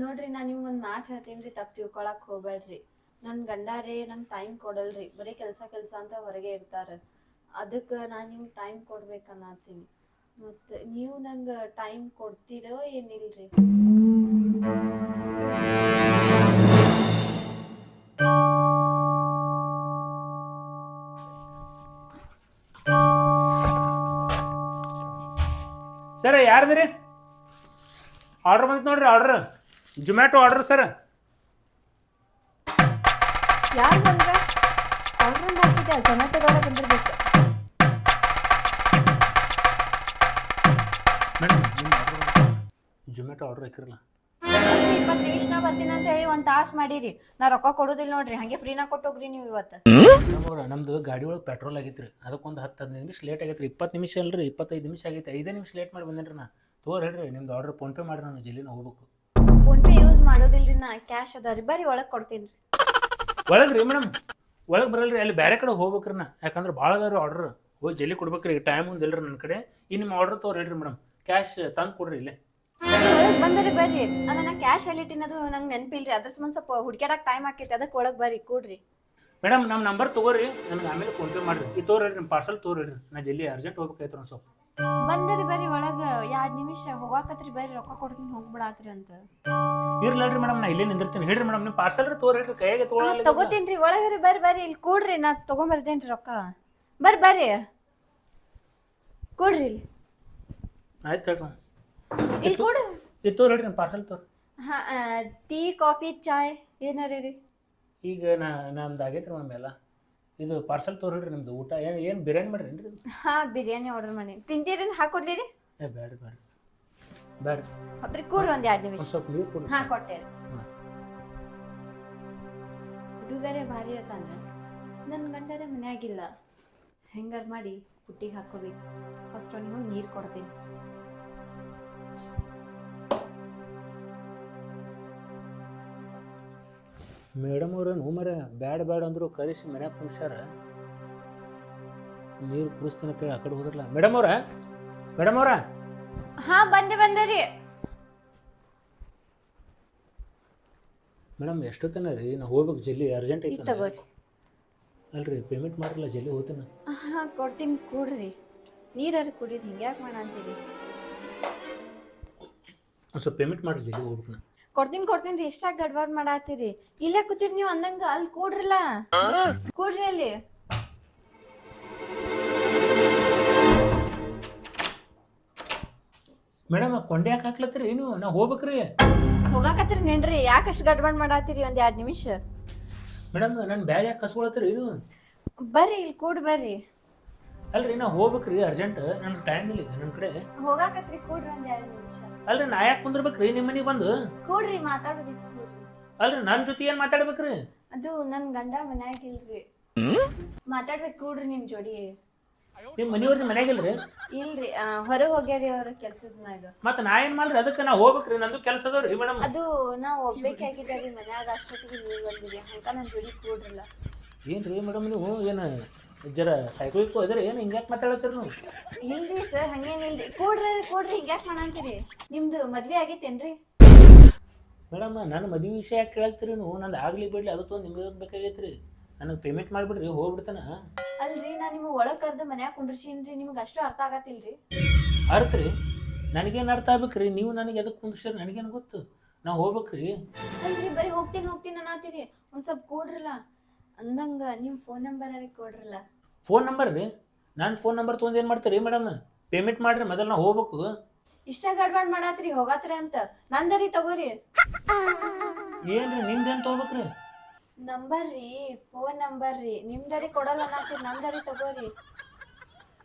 ನೋಡ್ರಿ ನಾ ನಿಮ್ಗೊಂದ್ ಮಾತು ಹೇಳ್ತೀನಿ ತಪ್ಪು ತಿಳ್ಕೊಳಕ್ ಹೋಗ್ಬೇಡ್ರಿ. ನನ್ ಗಂಡಾರೇ ನಂಗೆ ಟೈಮ್ ಕೊಡಲ್ರಿ. ಬರೀ ಕೆಲ್ಸ ಕೆಲ್ಸ ಅಂತ ಹೊರಗೆ ಇರ್ತಾರ. ಅದಕ್ಕೆ ನಾನು ನಿಮ್ಗೆ ಟೈಮ್ ಕೊಡ್ಬೇಕನ್ನತ್ತೀನಿ ಮತ್ತೆ ನೀವು ನಂಗೆ ಟೈಮ್ ಕೊಡ್ತೀರೋ ಏನಿಲ್ರಿ? ಸರ್ ಯಾರ್ದ್ರಿ ಆರ್ಡ್ರ್ ಬಂತು ನೋಡ್ರಿ ಆರ್ಡ್ರ್ ಜೊಮ್ಯಾಟೊ ಆರ್ಡ್ರ್ ಸರ್ ಯಾರು ಬಂದ್ರ? ಆರ್ಡರ್ ಮಾಡ್ತಿದ್ದೆ ಝೊಮ್ಯಾಟೊದವ್ರ ಬಂದಿರ್ಬೇಕು. ಜೊಮ್ಯಾಟೊ ಆರ್ಡ್ರ್ ಹಾಕಿರಲ್ಲ. ಇಪ್ಪತ್ತು ನಿಮಿಷನ ಬರ್ತೀನಿ ಅಂತ ಹೇಳಿ ಒಂದ್ ತಾಸ್ ಮಾಡಿರಿ. ನಾ ರೊಕ್ಕ ಕೊಡೋದಿಲ್ಲ ನೋಡ್ರಿ ಹಂಗೆ ಫ್ರೀನಾಗ ಕೊಟ್ಟೋಗ್ರಿ ನೀವು ಇವತ್ತು. ನಮ್ಗೆ ನಮ್ದು ಗಾಡಿ ಒಳಗೆ ಪೆಟ್ರೋಲ್ ಆಗೈತ್ರಿ. ಅದಕ್ಕೊಂದು ಹತ್ತು ಹದಿನೈದು ನಿಮಿಷ ಲೇಟ್ ಆಗೈತ್ರಿ. ಇಪ್ಪತ್ತು ನಿಮಿಷ ಅಲ್ರಿ ಇಪ್ಪತ್ತೈದು ನಿಮಿಷ ಆಗೈತೆ ಐದೇ ನಿಮಿಷ ಲೇಟ್ ಮಾಡಿ ಬಂದೇನ್ರಿ ನಾ. ತೋರ್ ಹೇಳ್ರಿ ನಿಮ್ದು ಆರ್ಡರ್ ಫೋನ್ಪೇ ಮಾಡ್ರಿ ನಾನು ಜಲ್ದಿ ನಾ ಹೋಗ್ಬೇಕು. ಫೋನ್ ಪೇ ಯೂಸ್ ಮಾಡೋದಿಲ್ರಿ ನಾ ಕ್ಯಾಶ್ ಅದ ರೀ. ಬರ್ರಿ ಒಳಗ್ ಕೊಡ್ತೀನಿ ಒಳಗೆ ರೀ ಮೇಡಮ್. ಒಳಗೆ ಬರಲ್ರಿ ಅಲ್ಲಿ ಬೇರೆ ಕಡೆ ಹೋಗ್ಬೇಕ್ರಿ ನಾ. ಯಾಕಂದ್ರೆ ಭಾಳ ಅದಾವ್ರಿ ಆರ್ಡ್ರ್ ಹೋಗಿ ಜಲ್ದಿ ಕೊಡ್ಬೇಕ್ರಿ ಟೈಮ್ ಒಂದು ಇಲ್ರಿ ನನ್ನ ಕಡೆ. ಇನ್ನು ನಿಮ್ಮ ಆರ್ಡ್ರ್ ತೋರ್ ಹೇಳ್ರಿ ಮೇಡಮ್. ಕ್ಯಾಶ್ ತಂದು ಕೊಡ್ರಿ ಇಲ್ಲೇ. ಒಳಗ್ ಬಂದ್ರಿ ಬರ್ರಿ. ಅದನ್ನ ಕ್ಯಾಶ್ ಅಲ್ಲಿ ಇಟ್ಟಿನದು ನಂಗೆ ನೆನಪಿಲ್ರಿ. ಅದ್ರ ಸಂಬಂಧ ಸ್ವಲ್ಪ ಹುಡ್ಕ್ಯಾಡಕ್ ಟೈಮ್ ಆಕೈತಿ. ಅದಕ್ಕೆ ಒಳಗ್ ಬರ್ರಿ ಕೂಡ್ರಿ. ಮೇಡಮ್ ನಮ್ಮ ನಂಬರ್ ತಗೋರಿ. ನನಗೆ ಆಮೇಲೆ ಫೋನ್ಪೇ ಮಾಡ್ರಿ. ಈ ತೋರಿ ನಿಮ್ಮ ಪಾರ್ಸಲ್ ತೋರ್ ನಾ ಜಲ್ದಿ ಅರ್ಜೆಂಟ್ ಹೋಗ್ಬೇಕಾಯ್ತು ಒಂದು ಸ್ವಲ್ಪ. ಬಂದ್ರಿ ಬರ್ರಿ ಒಳಗ. ಎರಡ್ ನಿಮಿಷ ಹೋಗಾಕತ್ರಿ ಬರ್ರಿ. ರೊಕ್ಕ ಕೊಡ್ತೀನಿ ಹೋಗ್ಬಿಡಾತ್ರಿ ಅಂತ. ಇರ್ಲಲ್ರಿ ಮೇಡಮ್ ನಾ ಇಲ್ಲೇ ನಿಂದಿರ್ತೀನಿ. ಹೇಳ್ರಿ ಮೇಡಮ್ ನಿಮ್ಮ ಪಾರ್ಸಲ್ ತೋರ್ ಹೇಳ್ರಿ ಕೈಯಾಗೆ ತಗೊಳಲ್ಲ ತಗೋತೀನ್ರಿ. ಒಳಗರಿ ಬರ್ರಿ ಬರ್ರಿ. ಇಲ್ಲಿ ಕೂಡ್ರಿ ನಾ ತಗೊಂಬರ್ತೇನ್ರಿ ರೊಕ್ಕ. ಬರ್ರಿ ಬರ್ರಿ. ಕೂಡ್ರಿ ಇಲ್ಲಿ. ಆಯ್ತು ಹೇಳ್ರಿ ಇಲ್ಲಿ ಕೊಡು. ಇದು ತೋರ್ ನೋಡಿ ನನ್ನ ಪಾರ್ಸಲ್ ತೋರ್ ಹಾ ಟೀ ಕಾಫಿ ಚಾಯ್ ಏನಾರ ರೀ ಈಗ ನಾ ನಮ್ದು ಆಗೈತ್ರಿ ರೀ ಎಲ್ಲ. ಇದು ಪಾರ್ಸಲ್ ತೋರ್ ಹೇಳ್ರಿ ನಿಮ್ದು ಊಟ. ಏನು ಏನು ಬಿರಿಯಾನಿ ಮಾಡ್ರಿ ಏನ್ರಿ ಹಾ ಬಿರಿಯಾನಿ ಆರ್ಡರ್ ಮಾಡಿ ತಿಂತೀರಿ ಹಾಕೊಡ್ಲಿ ರೀ ಏ ಬೇಡ ಬೇಡ ಬೇಡ ಅದ್ರ ಕೂಡ್ರಿ ಒಂದು ಎರಡು ನಿಮಿಷ. ಸ್ವಲ್ಪ ನೀರು ಕೊಡ್ರಿ. ಹಾ ಕೊಟ್ಟೆ ರೀ ಹುಡುಗರೇ ಭಾರಿ ಅತಾನ ನನ್ನ ಗಂಡರೇ ಮನ್ಯಾಗಿಲ್ಲ ಹೆಂಗಾರು ಮಾಡಿ ಪುಟ್ಟಿಗೆ ಹಾಕೋಬೇಕು ಫಸ್ಟ್ ಅವನಿಗೆ ಹೋಗಿ ನೀರು ಕೊಡ್ತೀನಿ. ಮೇಡಮ್ ಅವ್ರೇನು ಮರ ಬ್ಯಾಡ ಬ್ಯಾಡ ಅಂದ್ರು ಕರೆಸಿ ಮನ್ಯಾಗ ಕುಣಿಸ್ಯಾರ ನೀರು ಕುಡಿಸ್ತೀನಿ ಅಂತೇಳಿ ಆ ಕಡೆ ಹೋದ್ರಲ್ಲ. ಮೇಡಮ್ ಅವ್ರ? ಮೇಡಮ್ ಅವ್ರ? ಹಾ ಬಂದೆ ಬಂದೆ ರೀ. ಮೇಡಮ್ ಎಷ್ಟೊತ್ತನ ರೀ? ನಾ ಹೋಗ್ಬೇಕು ಜಲ್ದಿ ಅರ್ಜೆಂಟ್ ಐತಿ ಐತೆ ತಗೋರಿ ಅಲ್ರಿ ಪೇಮೆಂಟ್ ಮಾಡಿರಲ್ಲ ಜಲ್ದಿ ಹೋಗ್ತೇನೆ? ಹಾ ಕೊಡ್ತೀನಿ ಕೂಡ್ರಿ. ನೀರಾರ ಕುಡೀರಿ ಹಿಂಗ್ಯಾಕೆ ಮಾಡ ಅಂತೀರಿ. ಒಂದು ಸ್ವಲ್ಪ ಪೇಮೆಂಟ್ ಮಾಡಿರಿ ಜಲ್ದಿ ಹೋಗ್ಬೇಕು ನಾ ಕೊಡ್ತೀನಿ ಕೊಡ್ತೀನಿ ರೀ ಎಷ್ಟಾಗಿ ಗಡ್ಬಡ್ ಮಾಡಾತೀರಿ ಇಲ್ಲೇ ಕೂತೀರಿ ನೀವು ಅಂದಂಗ ಅಲ್ಲಿ ಕೂಡ್ರಲ್ಲ. ಕೂಡ್ರಿ ಅಲ್ಲಿ. ಮೇಡಮ್ ಕೊಂಡೆ ಯಾಕೆ ಹಾಕ್ಲತ್ತೀರಿ? ಏನು ನಾ ಹೋಗ್ಬೇಕ್ರಿ. ಹೋಗಾಕತ್ರಿ ನಿನ್ರಿ ಯಾಕಷ್ಟು ಗಡ್ಬಡ್ ಮಾಡಾತೀರಿ ಒಂದ್ ಎರಡ್ ನಿಮಿಷ? ಮೇಡಮ್ ನನ್ನ ಬ್ಯಾಗ್ ಯಾಕೆ ಕಸ್ಕೊಳತ್ತೀರಿ? ಏನು? ಬರ್ರಿ ಇಲ್ಲಿ ಕೂಡ್ ಬರ್ರಿ. ಅಲ್ರಿ ನಾ ಹೋಗ್ಬೇಕ್ರಿ ಅರ್ಜೆಂಟ್ ನನ್ ಟೈಮ್ ಇಲ್ಲ ಈಗ ನನ್ನ ಕಡೆ. ಹೋಗಾಕತ್ರಿ ಕೂಡ್ರಿ ಒಂದ್ ಎರಡ್ ನಿಮಿಷ. ಅಲ್ರಿ ನಾ ಯಾಕೆ ಕುಂದ್ರಬೇಕ್ರಿ ನಿಮ್ಮ ಮನೆಗೆ ಬಂದು? ಕೂಡ್ರಿ ಮಾತಾಡೋದಿತ್ತು ಕೂಡ್ರಿ. ಅಲ್ರಿ ನನ್ನ ಜೊತೆ ಏನ್ ಮಾತಾಡ್ಬೇಕ್ರಿ? ಅದು ನನ್ ಗಂಡ ಮನ್ಯಾಗಿಲ್ರಿ ಮಾತಾಡ್ಬೇಕು ಕೂಡ್ರಿ ನಿಮ್ ಜೋಡಿ. ನಿಮ್ ಮನೆಯವ್ರಿ ಮನ್ಯಾಗ ಇಲ್ರಿ? ಇಲ್ರಿ ಹೊರ ಹೋಗ್ಯಾರಿ ಅವ್ರ ಕೆಲ್ಸದ ಮ್ಯಾಗ. ಮತ್ತೆ ನಾ ಏನ್ ಮಾಡ್ರಿ ಅದಕ್ಕೆ ನಾ ಹೋಗ್ಬೇಕ್ರಿ ನಂದು ಕೆಲಸ ಅದಾವ್ರಿ ಮೇಡಮ್. ಅದು ನಾ ಒಬ್ಬೇಕಾಗಿದ್ದಾರಿ ಮನ್ಯಾಗ ಅಷ್ಟೊತ್ತಿಗೆ ನೀವ್ ಬಂದಿರಿ ಹಂಗ ನನ್ ಜೋಡಿ ಕೂಡ್ರಲ್ಲ. ಏನ್ರಿ ಮೇಡಮ್ ನೀವು ಏನು ಜರ ಸೈಕಲ್ ಹೋದ್ರೆ ಏನು ಹಿಂಗ್ಯಾಕೆ ಮಾತಾಡತ್ತೀರಿ ನೀವು? ಇಲ್ರಿ ಸರ್ ಹಂಗೇನಿಲ್ರಿ ಕೊಡ್ರಿ ಕೊಡ್ರಿ ಹಿಂಗ್ಯಾಕ್ ಮಾಡಂತೀರಿ ನಿಮ್ದು ಮದ್ವೆ ಆಗೈತೇನ್ರಿ? ಮೇಡಮ್ ನನ್ನ ಮದುವೆ ವಿಷಯ ಯಾಕೆ ಕೇಳತ್ತೀರಿ ನೀವು. ನಂದು ಆಗ್ಲಿ ಬಿಡ್ಲಿ ಅದು ತೊಗೊಂಡು ನಿಮ್ಗೆ ಬೇಕಾಗೈತ್ರಿ. ನನಗೆ ಪೇಮೆಂಟ್ ಮಾಡಿಬಿಡ್ರಿ ಹೋಗ್ಬಿಡ್ತಾನ? ಅಲ್ರಿ ನಾ ನಿಮ್ಗೆ ಒಳಗ್ ಕರ್ದು ಮನ್ಯಾಗ ಕುಂಡ್ರಿಸೀನ್ರಿ ನಿಮ್ಗೆ ಅಷ್ಟು ಅರ್ಥ ಆಗತ್ತಿಲ್ರಿ? ಅರ್ಥ ರೀ. ನನಗೇನು ಅರ್ಥ ಆಗ್ಬೇಕ್ರಿ? ನೀವು ನನಗೆ ಎದಕ್ಕೆ ಕುಂದಿಸ್ರಿ ನನಗೇನು ಗೊತ್ತು? ನಾ ಹೋಗ್ಬೇಕ್ರಿ. ಅಲ್ರಿ ಬರೀ ಹೋಗ್ತೀನಿ ಹೋಗ್ತೀನಿ ಅನ್ನತ್ತೀರಿ. ಒಂದ್ ಸ್ವಲ್ಪ ಕೂಡ್ರಲ್ಲ. ಅಂದಂಗ ನಿಮ್ಮ ಫೋನ್ ನಂಬರ್ ಕೊಡ್ರಲ್ಲ. ಫೋನ್ ನಂಬರ್ ರೀ? ನನ್ನ ಫೋನ್ ನಂಬರ್ ತೊಗೊಂಡು ಏನು ಮಾಡ್ತೀರಿ ಮೇಡಮ್ ಪೇಮೆಂಟ್ ಮಾಡ್ರಿ ಮೊದಲು ನಾವು ಹೋಗ್ಬೇಕು. ಇಷ್ಟ ಗಡ್ಬಡ್ ಮಾಡಾತ್ರಿ ಹೋಗಾತ್ರಿ ಅಂತ. ನಂದರಿ ತಗೋರಿ. ಏನು ರೀ ನಿಮ್ದೇನು ತಗೋಬೇಕ್ರಿ? ನಂಬರ್ ರೀ ಫೋನ್ ನಂಬರ್ ರೀ. ನಿಮ್ದರಿ ಕೊಡಲ್ಲ ಅನ್ನತ್ತೀರಿ ನಂದರಿ ತಗೋರಿ.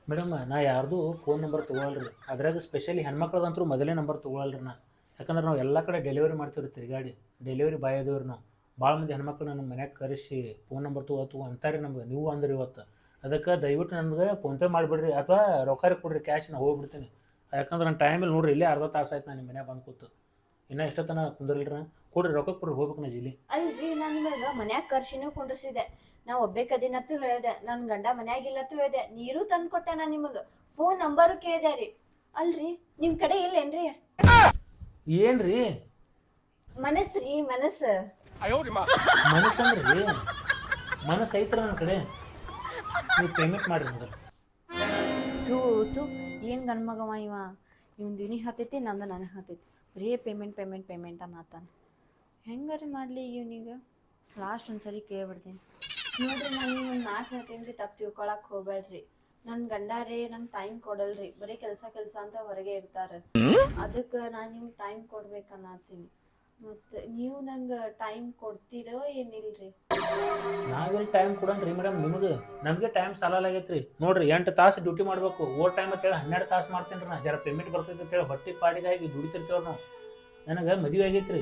ಮೇಡಮ್ ನಾ ಯಾರ್ದು ಫೋನ್ ನಂಬರ್ ತೊಗೊಳಲ್ರಿ. ಅದ್ರಾಗ ಸ್ಪೆಷಲಿ ಹೆಣ್ಮಕ್ಳದಂತೂ ಮೊದಲೇ ನಂಬರ್ ತೊಗೊಳಲ್ರಿ ನಾ. ಯಾಕಂದ್ರೆ ನಾವು ಎಲ್ಲ ಕಡೆ ಡೆಲಿವರಿ ಮಾಡ್ತೀವಿ ಗಾಡಿ. ಡೆಲಿವರಿ ಬಾಯ್ ಅದೇವ್ರಿ ನಾವು. ಭಾಳ ಮಂದಿ ಹೆಣ್ಮಕ್ಳು ನನ್ನ ಮನ್ಯಾಗ ಕರೆಸಿ ಫೋನ್ ನಂಬರ್ ತೊಗೋತು ಅಂತಾರೆ ನಮ್ಗೆ. ನೀವು ಅಂದ್ರೆ ಇವತ್ತು. ಅದಕ್ಕೆ ದಯವಿಟ್ಟು ನನಗೆ ಫೋನ್ಪೇ ಮಾಡಿಬಿಡ್ರಿ ಅಥವಾ ರೊಕ್ಕ ಕೊಡ್ರಿ ಕ್ಯಾಶ್ ನಾ ಹೋಗ್ಬಿಡ್ತೀನಿ. ಯಾಕಂದ್ರೆ ನನ್ನ ಟೈಮಲ್ಲಿ ನೋಡ್ರಿ ಇಲ್ಲೇ ಅರ್ಧ ತಾಸು ಆಯ್ತು ನಾನು ನಿಮ್ಮ ಮನ್ಯಾಗ ಬಂದು ಕೂತು. ಇನ್ನೂ ಎಷ್ಟೊತ್ತನ ಕುಂದಿರಲ್ರಿ ಕೊಡ್ರಿ ರೊಕ್ಕ ಕೊಡ್ರಿ ಹೋಗ್ಬೇಕು ನಾ ಜಿಲ್ಲಿ ಅಲ್ರಿ ನಾನು ನಿಮಗೆ ಮನ್ಯಾಗ ಕರ್ಸಿನೂ ಕುಂಡ್ರಿಸಿದೆ. ನಾ ಒಬ್ಬೇಕದಿನತ್ತು ಹೇಳಿದೆ ನನ್ನ ಗಂಡ ಮನ್ಯಾಗಿಲ್ಲತ್ತು ಹೇಳಿದೆ ನೀರು ತಂದು ಕೊಟ್ಟೆ ನಾ ನಿಮಗೆ. ಫೋನ್ ನಂಬರು ಕೇಳಿದೆ ರೀ. ಅಲ್ರಿ ನಿಮ್ಮ ಕಡೆ ಇಲ್ಲೇನ್ರಿ? ಏನ್ರಿ? ರೀ ಮನಸ್ಸು. ಮನಸ್ಸಂದ್ರಿ ಮನಸ್ಸು ಐತ್ರ ನನ್ನ ಕಡೆ ನೀವು ಪೇಮೆಂಟ್ ಮಾಡಿರಿ ಮೊದಲು. ಥೂ ಥೂ ಏನು ಗಂಡ್ಮಗವ ಇವ? ಇವನ್ ದಿನಿ ಹತ್ತೈತಿ ನಂದು ನನಗೆ ಹತ್ತೈತಿ. ಬರೀ ಪೇಮೆಂಟ್ ಪೇಮೆಂಟ್ ಪೇಮೆಂಟ್ ಅನ್ನತ್ತಾನೆ ಹೆಂಗಾರ ಮಾಡಲಿ ಇವನಿಗೆ? ಲಾಸ್ಟ್ ಒಂದ್ಸರಿ ಕೇಳ್ಬಿಡ್ತೀನಿ. ನೋಡ್ರಿ ನಾನು ಒಂದು ಮಾತು ಹೇಳ್ತೀನಿ ರೀ ತಪ್ಪು ತಿಳ್ಕೊಳಕ್ ಹೋಗ್ಬೇಡ್ರಿ ನನ್ನ ಗಂಡಾರೇ ನಂಗೆ ಟೈಮ್ ಕೊಡಲ್ರಿ. ಬರೀ ಕೆಲಸ ಕೆಲಸ ಅಂತ ಹೊರಗೆ ಇರ್ತಾರೆ. ಅದಕ್ಕೆ ನಾನು ನಿಮ್ಗೆ ಟೈಮ್ ಕೊಡ್ಬೇಕನ್ನತ್ತೀನಿ ಮತ್ತು ನೀವು ನಂಗೆ ಟೈಮ್ ಕೊಡ್ತೀರೋ ಏನಿಲ್ರಿ? ನಾವೆಲ್ಲಿ ಟೈಮ್ ಕೊಡಂತ್ರಿ ಮೇಡಮ್ ನಿಮಗೆ. ನಮಗೆ ಟೈಮ್ ಸಾಲಾಗೈತ್ರಿ ನೋಡ್ರಿ ಎಂಟು ತಾಸು ಡ್ಯೂಟಿ ಮಾಡಬೇಕು. ಓವರ್ ಟೈಮ್ ಅಂತೇಳಿ ಹನ್ನೆರಡು ತಾಸು ಮಾಡ್ತೀನಿ ರೀ ನಾ. ಜರ ಪೇಮೆಂಟ್ ಬರ್ತೈತೆ ಅಂತೇಳಿ ಹೊಟ್ಟೆ ಪಾಡಿಗಾಗಿ ದುಡಿತಿರ್ತೇವೆ ನಾವು. ನನಗೆ ಮದುವೆ ಆಗೈತ್ರಿ.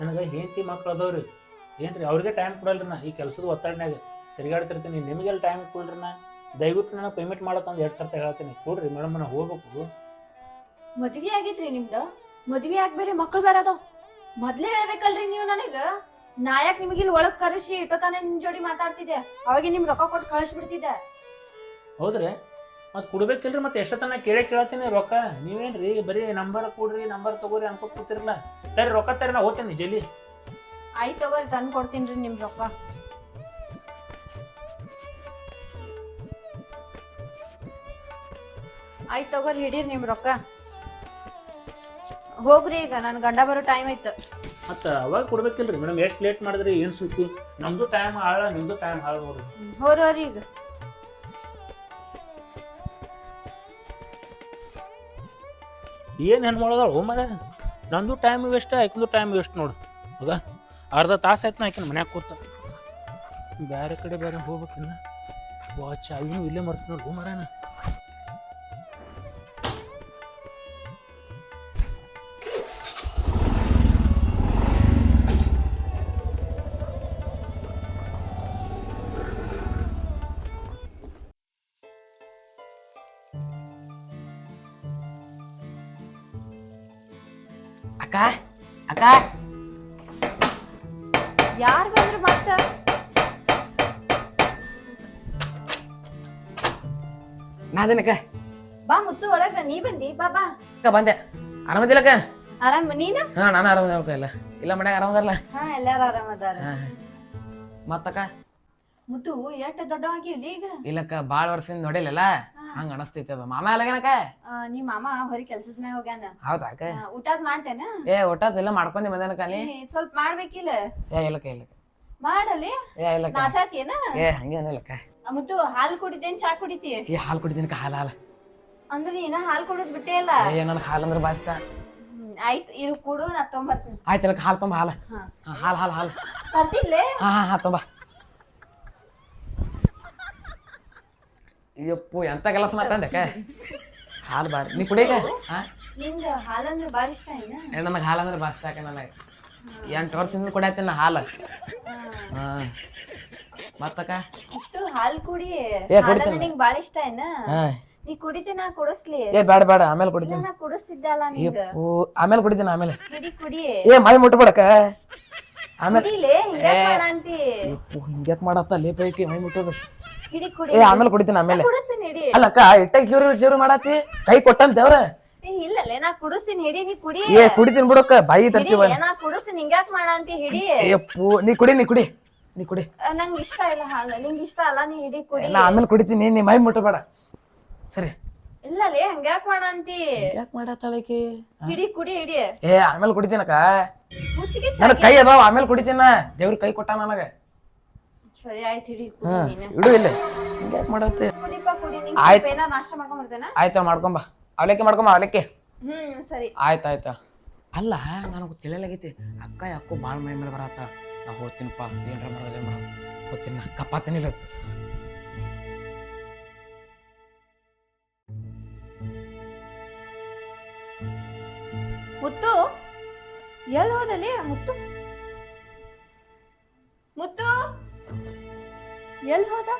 ನನಗೆ ಹೆಂಡತಿ ಮಕ್ಳು ಅದಾವ್ರಿ. ಏನ್ರಿ ಅವ್ರಿಗೆ ಟೈಮ್ ಕೊಡಲ್ರಿ ನಾ. ಈ ಕೆಲಸದ ಒತ್ತಡನ್ಯಾಗ ತಿರುಗಾಡ್ತಿರ್ತೀನಿ. ನಿಮಗೆಲ್ಲ ಟೈಮ್ ಕೊಡ್ರಿ ನಾ. ದಯವಿಟ್ಟು ನನಗೆ ಪೇಮೆಂಟ್ ಮಾಡತ್ತಂದು ಎರಡು ಸರ್ತ ಹೇಳ್ತೀನಿ. ಕೊಡ್ರಿ ಮೇಡಮ್ ನಾ ಹೋಗ್ಬೇಕು. ಮದುವೆ ಆಗೈತ್ರಿ ನಿಮ್ದು? ಮದ್ವೆ ಆಗ್ಬೇರೆ ಮಕ್ಳು ಬೇರೆ ಅದಾವ. ಮೊದ್ಲೇ ಹೇಳ್ಬೇಕಲ್ರಿ ನೀವು ನನಗ? ನಾಯಕ್ ನಿಮಗೆ ಇಲ್ಲಿ ಒಳಗ್ ಕರೆಸಿ ಇಟ್ಟೋತಾನೆ ನಿಮ್ ಜೋಡಿ ಮಾತಾಡ್ತಿದ್ದೆ. ಅವಾಗ ನಿಮ್ ರೊಕ್ಕ ಕೊಟ್ಟು ಕಳಿಸ್ಬಿಡ್ತಿದ್ದೆ. ಹೌದ್ರಿ? ಮತ್ತೆ ಕೊಡ್ಬೇಕಿಲ್ರಿ ಮತ್ತೆ ಎಷ್ಟೊತ್ತನ ಕೇಳೇ ಕೇಳತ್ತೀನಿ ರೊಕ್ಕ. ನೀವೇನ್ರಿ? ಬರೀ ನಂಬರ್ ಕೊಡ್ರಿ ನಂಬರ್ ತಗೋರಿ ಅನ್ಕೋತ ಕೂತಿರಲ್ಲ ತರಿ ರೊಕ್ಕ ತರಿ ನಾ ಹೋಗ್ತೇನೆ ಜಲ್ದಿ. ಆಯ್ತು ತಗೋರಿ ತಂದು ಕೊಡ್ತೀನಿ ನಿಮ್ ರೊಕ್ಕ. ಆಯ್ತು ತಗೋರಿ ಹಿಡೀರಿ ನಿಮ್ ರೊಕ್ಕ. ಹೋಗ್ರಿ ಈಗ ನನ್ ಗಂಡ ಬರೋ ಟೈಮ್ ಆಯ್ತು. ಮತ್ತೆ ಅವಾಗ ಕೊಡ್ಬೇಕಿಲ್ರಿ. ಮೇಡಮ್ ಎಷ್ಟು ಲೇಟ್ ಮಾಡಿದ್ರಿ ಏನು ಸುತ್ತಿ ನಮ್ದು ಟೈಮ್ ಹಾಳ ನಿಮ್ದು ಟೈಮ್ ಹಾಳ ನೋಡ್ರಿ. ಹೋರೋರಿ ಈಗ. ಏನ್ ಹೆಣ್ಣು ಮಾಡೋದಳು ಮರ ನಂದು ಟೈಮ್ ವೇಸ್ಟ್ ಆಕಿಂದು ಟೈಮ್ ವೇಸ್ಟ್ ನೋಡು. ಹೌದ ಅರ್ಧ ತಾಸು ಆಯ್ತು ನಾ ಆಕಿನ ಮನ್ಯಾಗ ಕೂತ. ಬೇರೆ ಕಡೆ ಬೇರೆ ಹೋಗ್ಬೇಕಿನ್ನ. ವಾಚ್ ಅಲ್ಲಿನೂ ಇಲ್ಲೇ ಮರ್ತೀನಿ ನೋಡು. ಮರನ ಯಾರ್ ಬಂದ್ರು ಮತ್ತ? ನಾದನಕ ಬಾ ಮುತ್ತು ಒಳಗ ನೀ ಬಂದಿ ಬಾ ಬಾ. ಅಕ್ಕ ಬಂದೆ. ಆರಾಮದಿಲ್ಲಕ್ಕ ಆರಾಮ ನೀನು? ಹಾ ನಾನು ಆರಾಮದಿಲ್ಲಕ್ಕ ಇಲ್ಲ ಇಲ್ಲ ಮನ್ಯಾಗ ಆರಾಮದಲ್ಲ ಹಾ ಎಲ್ಲಾರು ಆರಾಮದಾರ ಮತ್ತಕ್ಕ? ಮುತ್ತು ಎಷ್ಟು ದೊಡ್ಡ ಆಗಿವ್ಲಿ ಈಗ ಇಲ್ಲಕ್ಕ ಭಾಳ ವರ್ಷದಿಂದ ನೋಡಿಲ್ಲಲ್ಲ? ಹಂಗ ಅನಸ್ತೈತಿ ಅದು. ಮಾಮ ಅಲ್ಲಗೇನಕ್ಕ ಆ, ನಿಮ್ ಮಾಮ ಹೊರಿ ಕೆಲ್ಸದ ಮ್ಯಾಗ ಹೋಗ್ಯಾನ. ಹೌದಾ ಅಕ್ಕ? ಆ, ಊಟದ್ ಮಾಡ್ತೇನ? ಏ ಒಟ್ಟದೆಲ್ಲ ಮಾಡ್ಕೊಂಡಿ ಬಂದೇನಕ್ಕ ಕಾಲಿ ಸ್ವಲ್ಪ ಮಾಡ್ಬೇಕಿಲ್ಲ. ಏ ಇಲ್ಲಕ ಇಲ್ಲಕ ಮಾಡಲಿ. ಏ ಇಲ್ಲಕ ನಾಚಾತಿಯೇನ ಏ ಹಂಗೇನಿಲ್ಲಕ್ಕ ಆ, ಮುತ್ತು ಹಾಲು ಕುಡಿದೇನ್ ಚಾ ಕುಡಿತಿ? ಏ ಹಾಲು ಕುಡಿತೀನಕ್ಕ ಹಾಲು ಹಾಲ. ಅಂದ್ರೆ ನೀನ ಹಾಲು ಕುಡಿದ್ ಬಿಟ್ಟೇ ಇಲ್ಲ? ಏ ನನಗೆ ಹಾಲು ಅಂದ್ರೆ ಬಾಸ್ತ ಆಯ್ತು ಇರು ಕುಡು ನಾ ತೊಂಬರ್ತೀನಿ. ಆಯ್ತು ಇಲ್ಲಕ ಹಾಲು ತುಂಬ ಹಾಲ. ಹಾಲು ಹಾಲು ಹಾಲು. ತರ್ತಿಲ್ಲೇ ಹಾ ಹಾ ಹಾ ತುಂಬ. ಯಪ್ಪು ಎಂತ ಕೆಲಸ ಮಾತಾಡಕ ಹಾಲು ಬಾರಿ. ನೀ ಕುಡಿಯಕ? ನಿಂಗ ಹಾಲಂದ್ರೆ ಬಾಳ ಇಷ್ಟ ಏನ? ನನಗೆ ಹಾಲು ಅಂದ್ರೆ ಇಷ್ಟ ನನಗೆ? ಎಂಟು ವರ್ಷದಿಂದ ಕುಡಿಯತ್ತೀನಿ ನಾ ಹಾಲು. ಹಾ. ಮತ್ತಕ್ಕ? ಇತ್ತು ಹಾಲು ಕುಡಿ. ಏ, ಹಾಲಂದ್ರೆ ಕುಡಿತೀನಿ. ನಿಂಗ್ ಬಾಳ ಇಷ್ಟ ಏನ? ಹಾ. ನೀ ಕುಡಿತಿ ನಾ ಕುಡಿಸ್ಲಿ. ಏ ಬೇಡ ಬೇಡ ಆಮೇಲೆ ಇಲ್ಲ ಕುಡಿತೀನಿ. ನಾ ಕುಡಿಸ್ತಿದ್ದಲ್ಲ ನಿಂಗ. ಯಪ್ಪು ಆಮೇಲೆ ಕುಡಿತೀನಿ ಆಮೇಲೆ. ಕುಡಿ ಕುಡಿ. ಏ ಮೈ ಮುಟ್ಬೇಡಕ ಆಮೇಲೆ ಕುಡಿಲೇ? ಹಿಂಗ ಮಾಡಂತಿ ಯಪ್ಪು ಹಿಂಗ್ಯಾಕ್ ಮಾಡತ್ತ? ಲೇ ಪೈಕಿ ಮೈ ಮುಟ್ಟೋದು. ಹಿಡಿ ಕುಡಿ. ಏ ಆಮೇಲೆ ಕುಡಿತೀನಿ ಆಮೇಲೆ. ಕುಡಿಸ್ತೀನಿ ಹಿಡಿ. ಅಲ್ಲಕ್ಕ ಇಟ್ಟ ಜೋರು ಜೋರು ಮಾಡಾತಿ? ಕೈ ಕೊಟ್ಟಂತ ದೇವ್ರ ಏ ಇಲ್ಲಲೇ ನಾ ಕುಡಿಸ್ತೀನಿ ಹಿಡಿ ನೀ ಕುಡಿ. ಏ ಕುಡಿತೀನಿ ಬಿಡಕ್ಕ ಬಾಯಿ ತರ್ತೀವ ಹಿಡಿ ನಾ ಕುಡಿಸ್ತೀನಿ ಹಿಂಗ್ಯಾಕ್ ಮಾಡಂತಿ ಹಿಡಿ. ಯಪ್ಪು ನೀ ಕುಡಿ ನೀ ಕುಡಿ ನೀ ಕುಡಿ. ಆ, ನಂಗ್ ಇಷ್ಟ ಇಲ್ಲ ಹಾಲು ನಿಂಗ್ ಇಷ್ಟ ಅಲ್ಲ ನೀ ಹಿಡಿ ಕುಡಿ. ನಾ ಆಮೇಲೆ ಕುಡಿತೀನಿ ನೀ ಮೈ ಮುಟ್ಟಬೇಡ. ಸರಿ. ಇಲ್ಲಲೇ ಹಂಗ್ಯಾಕ್ ಮಾಡಂತಿ ಯಾಕೆ ಮಾಡತ್ತಾಳಕಿ ಹಿಡಿ ಕುಡಿ ಹಿಡಿ. ಏ ಆಮೇಲೆ ಕುಡಿತೀನಕ್ಕ. ಮುಚ್ಚಿಗೆ ನನಗ್ ಕೈ ಅದಾವ ಆಮೇಲೆ ಕುಡಿತೀನ. ದೇವ್ರ ಕೈ ಕೊಟ್ಟ ನನಗ. ಸರಿ ಆಯ್ತು ಹಿಡಿ ಕುಡಿ ಹಾ ನೀನು. ಇಡು ಇಲ್ಲ. ಹಿಂಗ್ಯಾಕ್ ಮಾಡತ್ತೆ? ಕುಡಿಪ ಕುಡಿ ನಿಂಗ್ ಆಯ್ತ್. ಸ್ವಲ್ಪ ಏನಾರ ನಾಷ್ಟ ಮಾಡ್ಕೊಂಡ್ ಬರ್ತೇನ? ಆಯ್ತು ಮಾಡ್ಕೊಂಬ ಅವಲಕ್ಕಿ ಮಾಡ್ಕೊಂಬ ಅವಲಕ್ಕಿ. ಹ್ಮ್ ಸರಿ. ಆಯ್ತು ಆಯ್ತು ಅಲ್ಲ ನನಗೆ ತಿಳಿಯಲಾಗೈತಿ. ಅಕ್ಕ ಯಾಕೋ ಭಾಳ ಮೈ ಮೇಲೆ ಬರತ್ತ. ನಾ ಹೋಗ್ತೀನಪ್ಪ ಏನ್ರ ಮಾಡೋದೇ ಮಾಡ ಹೋಗ್ತೀನಿ ನಾ ಕಪ್ಪಾತನಿಲ್ಲ ಮುತ್ತು ಎಲ್ಲಿ ಹೋದಲ್ಲಿ ಮುತ್ತು? ಮುತ್ತು? ಎಲ್ಲಿ ಹೋದ